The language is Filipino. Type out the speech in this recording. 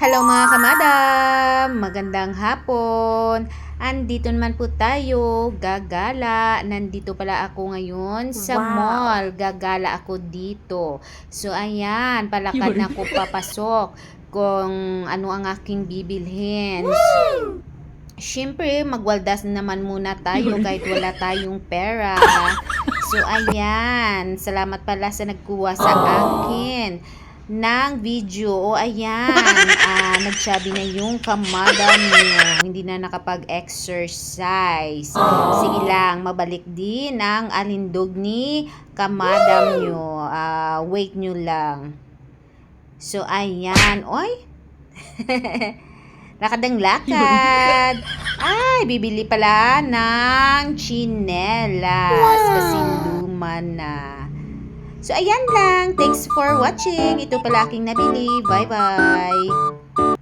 Hello mga kamadam! Magandang hapon! Andito naman po tayo, gagala. Nandito pala ako ngayon sa Wow. mall. Gagala ako dito. So ayan, palakad na ako papasok kung ano ang aking bibilhin. Siyempre, magwaldas naman muna tayo kahit wala tayong pera. So, ayan. Salamat pala sa nagkuha sa akin ng video. O, ayan. Ah, nagsabi na yung kamadam niyo. Hindi na nakapag-exercise. Sige lang, mabalik din ang alindog ni kamadam niyo. Ah, wait nyo lang. So, ayan. Oy! Lakadang lakad. Ay, bibili pala ng chinelas kasi luma na. So, ayan lang. Thanks for watching. Ito pala aking nabili. Bye-bye.